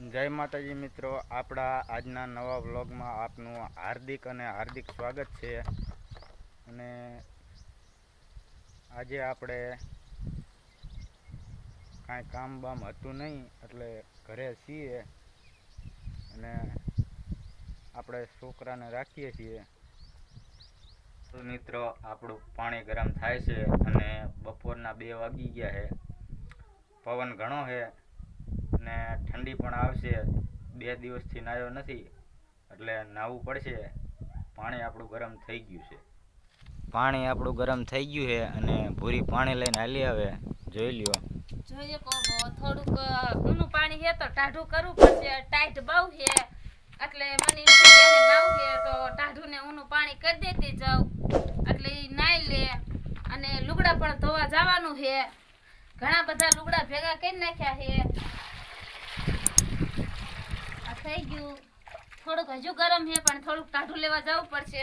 જય માતાજી મિત્રો, આપણા આજના નવા વ્લોગમાં આપનું હાર્દિક અને હાર્દિક સ્વાગત છે. અને આજે આપણે કાંઈ કામ બામ હતું નહીં, એટલે ઘરે છીએ અને આપણે છોકરાને રાખીએ છીએ. મિત્રો, આપણું પાણી ગરમ થાય છે અને બપોરના બે વાગી ગયા છે. પવન ઘણો છે. ને ઠંડી પણ આવશે. બે દિવસથી નાહ્યો નથી એટલે નાહવું પડશે. પાણી આપણું ગરમ થઈ ગયું છે. પાણી આપણું ગરમ થઈ ગયું છે અને ભૂરી પાણી લઈને હાલી આવે. જોઈ લ્યો. જોઈએ થોડુંક ઊનું પાણી છે તો ટાઢું કરવું પડશે. ટાઈટ બહુ છે એટલે મને નાવું છે તો ટાઢું ને ઊનું પાણી કરી દેતી જાઉં એટલે એ નાઈ લે. અને લુગડા પણ ધોવા જવાનું છે. ઘણા બધા લુગડા ભેગા કરી નાખ્યા છે આ થઈ ગયું થોડુંક હજુ ગરમ છે પણ થોડુંક ટાઢું લેવા જવું પડશે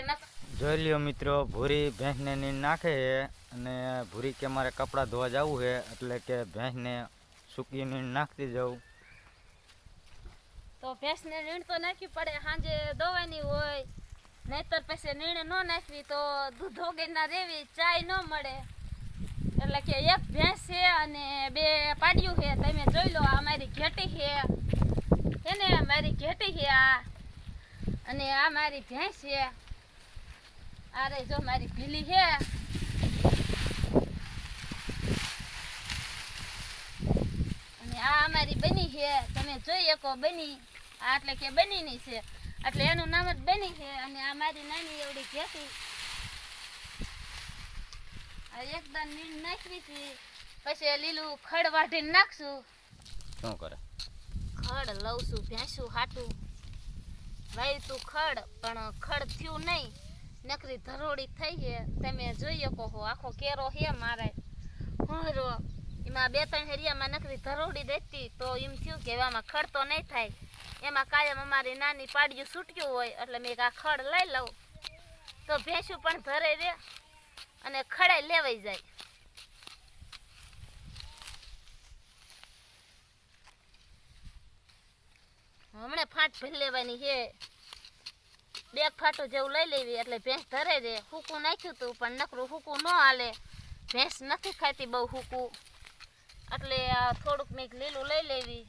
જોઈ લ્યો મિત્રો ભૂરી ભેંસને નીંદ નાખે છે અને ભૂરી કે મારે કપડાં ધોવા જવું છે એટલે કે ભેંસને સૂકી નીંદ નાખતી જાઉં. તો ભેંસને નીણ તો નાખવી પડે સાંજે દોવાની હોય નહીતર પછી નીણ ન નાખવી તો દૂધ વગર ના રેવી ચાય ન મળે. એટલે કે એક ભેંસ છે અને બે પાડ્યું છે તમે જોઈ લો આ મારી ઘેટી છે. એને મારી ઘેટી છે આ. અને આ મારી ભેંસ છે. આ રે જો મારી ભીલી છે. અને આ અમારી બની છે. તમે જોઈ શકો બની. આ એટલે કે બનીની છે. એટલે એનું નામ જ બની છે. અને આ મારી નાની એવડી આ એકદમ નીણ નાખવી છે. પછી લીલું ખડ વાઢીને નાખશું. શું કરે? ખડ લઉં છું ભેંસું હાટું. વાય તું ખડ, પણ ખડ થયું નહીં. નકરી ધરોડી થઈ છે. તમે જોઈ શકો છો આખો કેરો છે મારે. હોરો એમાં બે ત્રણ હેરિયામાં નકરી ધરોડી દેતી, તો એમ થયું કે એવામાં ખડ તો નહીં થાય. એમાં કાયમ અમારી નાની પાડિયું છૂટ્યું હોય, એટલે મેં આ ખડ લઈ લઉં. તો ભેંસું પણ ધરે રે અને ખડાઈ લેવાઈ જાય. ફાટ ભરી લેવાની છે. બે ફાટું જેવું લઈ લેવી, એટલે ભેંસ ધરે રે હુકું નાખ્યું હતું પણ નકરું હૂકું ન હાલે. ભેંસ નથી ખાતી બહુ હુકું. એટલે થોડુંક મેં લીલું લઈ લેવી.